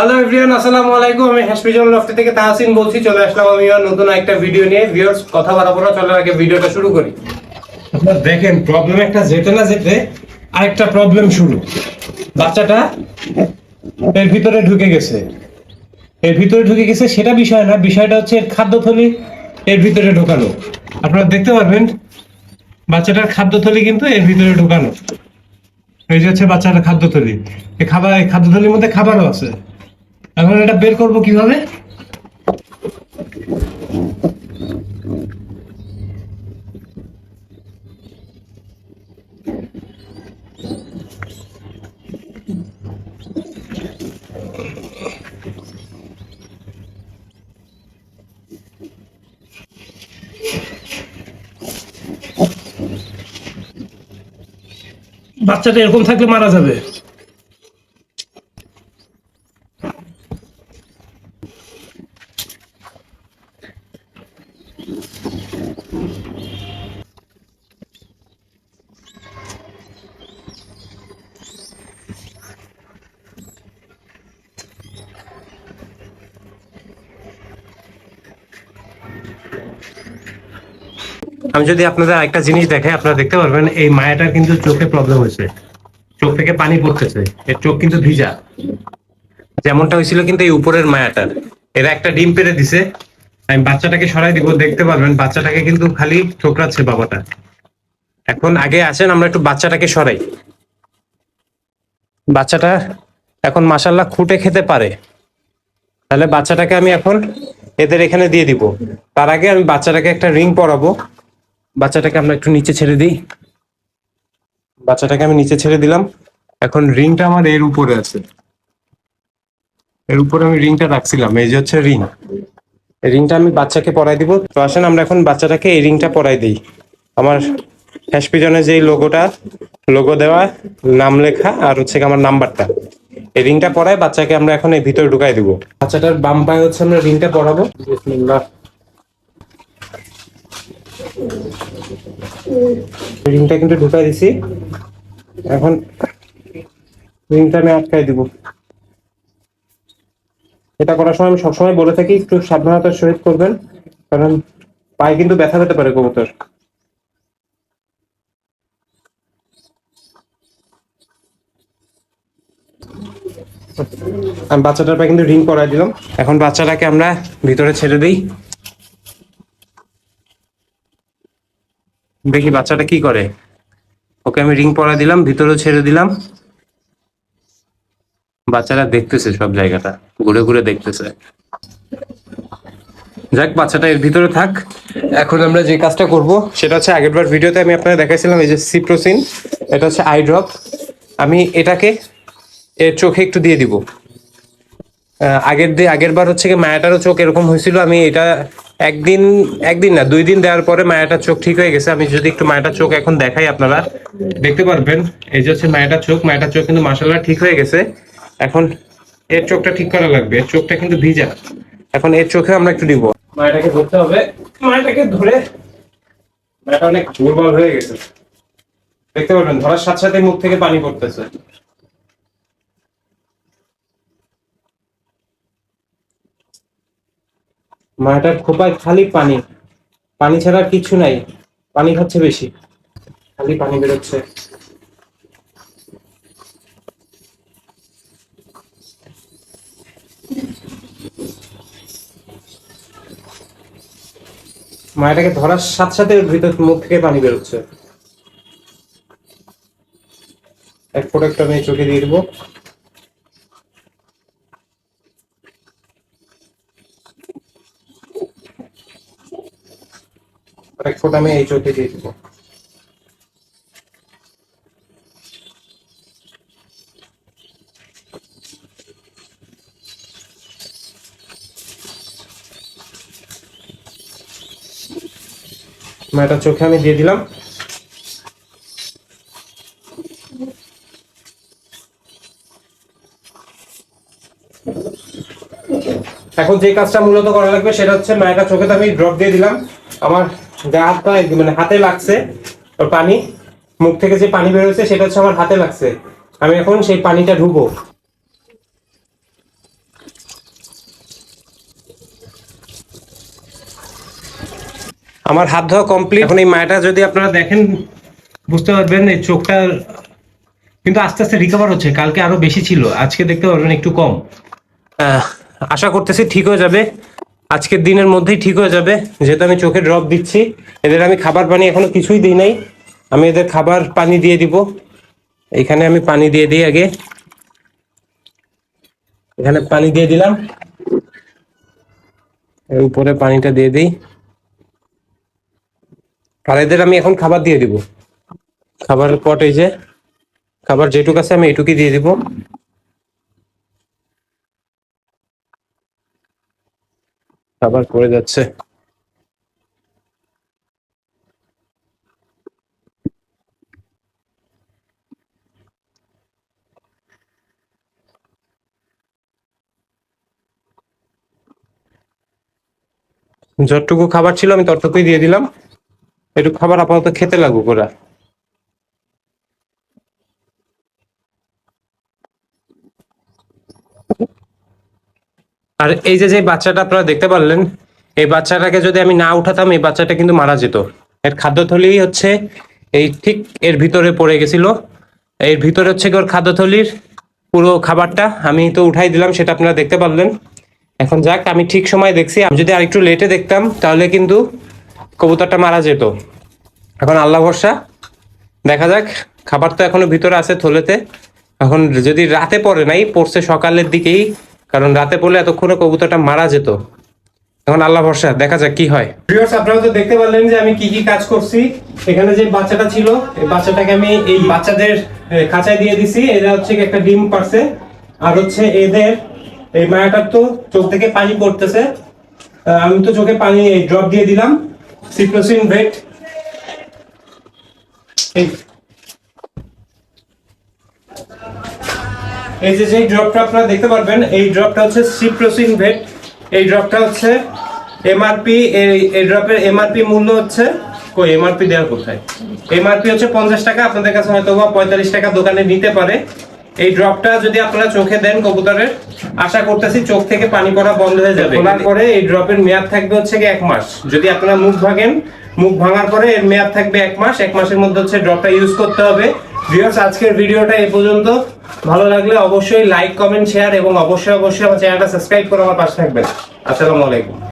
Hello everyone আসসালামু আলাইকুম। আমি হ্যাশপিজন লফটি থেকে তাহসিন বলছি। চলে আসলাম আমি নতুন একটা ভিডিও নিয়ে। ভিউয়ার্স কথা বলা বলা চলে আগে ভিডিওটা শুরু করি। আপনারা দেখেন প্রবলেম একটা যেতে না যেতে আরেকটা প্রবলেম শুরু। বাচ্চাটা এর ভিতরে ঢুকে গেছে। এর ভিতরে ঢুকে গেছে সেটা বিষয় না, বিষয়টা হচ্ছে খাদ্যথলি এর ভিতরে ঢোকানো। আপনারা দেখতে পারবেন, বাচ্চাটার খাদ্যথলি কিন্তু এর ভিতরে ঢোকানো। এই যে হচ্ছে বাচ্চাটার খাদ্যথলি। এই খাবার, এই খাদ্যথলির মধ্যে খাবারও আছে। এখন এটা বের করব কীভাবে? বাচ্চাটা এরকম থাকলে মারা যাবে। আমি যদি আপনাদের একটা জিনিস দেখাই, আপনারা দেখতে পারবেন, এই মায়াটার কিন্তু চোখে প্রবলেম হয়েছে। চোখ থেকে পানি পড়তেছে, এর চোখ কিন্তু ভিজা। যেমনটা হয়েছিল কিন্তু এই উপরের মায়াটার এরা একটা ডিম পেরে দিছে, আমি বাচ্চাটাকে সরাই দিব, দেখতে পারবেন, বাচ্চাটাকে কিন্তু খালি ঠোকরাচ্ছে বাবাটা। এখন আগে আসেন, আমরা একটু বাচ্চাটাকে সরাই। বাচ্চাটা এখন মাসাল্লাহ খুঁটে খেতে পারে। তাহলে বাচ্চাটাকে আমি এখন এদের এখানে দিয়ে দিব। তার আগে আমি বাচ্চাটাকে একটা রিং পরাবো। বাচ্চাটাকে আমরা একটু নিচে ছেড়ে দিই। বাচ্চাটাকে আমি নিচে ছেড়ে দিলাম। এখন রিংটা আমার এর উপরে আছে। এর উপরে আমি রিংটা রাখছিলাম, এই যে হচ্ছে রিং। রিংটা আমি বাচ্চাকে পরাই দিব। তো আসেন, আমরা এখন বাচ্চাটাকে এই রিংটা পরাই দিই। আমার হ্যাশপিজনে যে লোগোটা, লোগো দেওয়া, নাম লেখা, আর হচ্ছে আমার নাম্বারটা। এই রিংটা পরায় বাচ্চাকে আমরা এখন এই ভিতরে ঢুকাই দিব। বাচ্চাটার বাম পায়ে হচ্ছে আমরা রিংটা পরাবো। রিংটা কিন্তু ঢুকাই দিছি। এখন রিংটা আমি আটকাই দিব। এটা করার সময় আমি সবসময় বলে থাকি, একটু সাবধানতার সহিত করবেন, কারণ পায়ে কিন্তু ব্যথা পেতে পারে কবুতর। আমি বাচ্চাটার পায়ে কিন্তু রিং পরাই দিলাম। এখন বাচ্চাটাকে আমরা ভিতরে ছেড়ে দিই। দেখি বাচ্চাটা কি করে? ওকে আমি রিং পরা দিলাম, ভিতরেও ছেড়ে দিলাম। বাচ্চারা দেখতেছে সব জায়গাটা, ঘুরে ঘুরে দেখতেছে। যাক, বাচ্চাটা এর ভিতরে থাক। এখন আমরা যে কাজটা করব, সেটা হচ্ছে আগেরবার ভিডিওতে আমি আপনাকে দেখাইছিলাম, এই যে সিপ্রোসিন এটা হচ্ছে আই ড্রপ আমি এটাকে এর চোখে একটু দিয়ে দিব। আগের দিয়ে আগের বার হচ্ছে কি মায়াটারও চোখ এরকম হয়েছিল, আমি এটা একদিন একদিন না, দুই দিন দেওয়ার পরে মায়াটার চোখ ঠিক হয়ে গেছে। আমি যদি একটু মায়াটার চোখ এখন দেখাই আপনারা, দেখতে পারবেন, এই যে হচ্ছে মায়াটার চোখ মায়াটার চোখ কিন্তু মাসাল্লাহ ঠিক হয়ে গেছে। এখন এর চোখটা ঠিক করা লাগবে, এর চোখটা কিন্তু ভিজা। এখন এর চোখে আমরা একটু দিব। মায়াটাকে ধরতে হবে। মায়াটাকে ধরে, মায়াটা অনেক দুর্বল হয়ে গেছে। দেখতে পারবেন, ধরার সাথে সাথে মুখ থেকে পানি পড়তেছে। মাটার খোপায় খালি পানি। পানি ছাড়া কিছু নাই। পানি খাচ্ছে বেশি। খালি পানি বেরোচ্ছে। মায়াটাকে ধরার সাথে সাথে ভিতর মুখ থেকে পানি বেরোচ্ছে। এক ফোটা একটা আমি চোখে দিয়ে দেবো। এক ফোঁটা আমি এই চোখে দিয়ে দেবো। এটা চোখে আমি দিয়ে দিলাম। এখন যে কাজটা মূলত করা লাগবে সেটা হচ্ছে মায়েরা চোখে তো আমি ড্রপ দিয়ে দিলাম। আমার মানে হাতে লাগছে ওর পানি, মুখ থেকে যে পানি বেরোচ্ছে সেটা হচ্ছে আমার হাতে লাগছে। আমি এখন সেই পানিটা ঢুবো আমার হাত ধোয়া কমপ্লিট এখন এই মায়াটা যদি আপনারা দেখেন, বুঝতে পারবেন এই চোখটা কিন্তু আস্তে আস্তে রিকভার হচ্ছে। কালকে আরও বেশি ছিল, আজকে দেখতে পারবেন একটু কম। আশা করতেছি ঠিক হয়ে যাবে। আজকের দিনের মধ্যেই ঠিক হয়ে যাবে। যেহেতু আমি চোখে ড্রপ দিচ্ছি, এদের আমি খাবার পানি এখনও কিছুই দিই নাই। আমি এদের খাবার পানি দিয়ে দিব। এখানে আমি পানি দিয়ে দিই আগে। এখানে পানি দিয়ে দিলাম। এর উপরে পানিটা দিয়ে দিই। আর এদের আমি এখন খাবার দিয়ে দিব। খাবারের পট এই যে, খাবার যেটুক আছে আমি এটুকুই দিয়ে দিব। খাবার পড়ে যাচ্ছে। যতটুকু খাবার ছিল আমি ততটুকুই দিয়ে দিলাম। একটু খাবার আপাতত খেতে লাগুক ওরা আর এই যে যে বাচ্চাটা আপনারা দেখতে পারলেন, এই বাচ্চাটাকে যদি আমি না উঠাতাম, এই বাচ্চাটা কিন্তু মারা যেত। এর খাদ্যথলি হচ্ছে এই ঠিক এর ভিতরে পড়ে গেছিল। এর ভিতরে হচ্ছে ওর খাদ্যথলির পুরো খাবারটা আমি তো উঠাই দিলাম, সেটা আপনারা দেখতে পারলেন। এখন যাক, আমি ঠিক সময় দেখছি। আমি যদি আরেকটু লেটে দেখতাম, তাহলে কিন্তু কবুতরটা মারা যেত। এখন আল্লাহ ভরসা। দেখা যাক, খাবার তো এখনও ভিতরে আছে থলেতে। এখন যদি রাতে পড়ে নাই, পড়ছে সকালের দিকেই কারণ রাতে পড়লে এতক্ষণে কবুতরটা মারা যেত। এখন আল্লাহ ভরসা, দেখা যাক কি হয়। ভিউয়ার্স আপনারা তো দেখতে পারলেন যে আমি কি কি কাজ করছি। এখানে যে বাচ্চাটা ছিল, এই বাচ্চাটাকে আমি এই বাচ্চাদের খাঁচায় দিয়ে দিছি। এরা হচ্ছে একটা ডিম পারছে আর হচ্ছে এদের, এই মায়াটার তো চোখ থেকে পানি পড়তেছে। আমি তো চোখে পানি, এই ড্রপ দিয়ে দিলাম। সিপ্রোসিন ভেট এই। এই যে যেই ড্রপটা আপনারা দেখতে পারবেন এই ড্রপটা হচ্ছে সিপ্রোসিন ভেট এই ড্রপটা হচ্ছে এমআরপি এই এই ড্রপের এমআরপি মূল্য হচ্ছে কই এমআরপি দেওয়ার কোথায়? এমআরপি হচ্ছে পঞ্চাশ টাকা আপনাদের কাছে হয়তো বা পঁয়তাল্লিশ টাকা দোকানে নিতে পারে। এই ড্রপটা যদি আপনারা চোখে দেন কবুতরের আশা করতেছি চোখ থেকে পানি পড়া বন্ধ হয়ে যাবে। খোলার পরে এই ড্রপের মেয়াদ থাকবে হচ্ছে কি এক মাস। যদি আপনারা মুখ ভাঙেন মুখ ভাঙার পরে এর মেয়াদ থাকবে এক মাস। এক মাসের মধ্যে হচ্ছে ড্রপটা ইউজ করতে হবে। ভিউয়ার্স আজকের ভিডিওটা এ পর্যন্ত। ভালো লাগলে অবশ্যই লাইক কমেন্ট শেয়ার এবং অবশ্যই অবশ্যই আমার চ্যানেলটা সাবস্ক্রাইব করে আমার পাশে থাকবেন। আসসালামু আলাইকুম।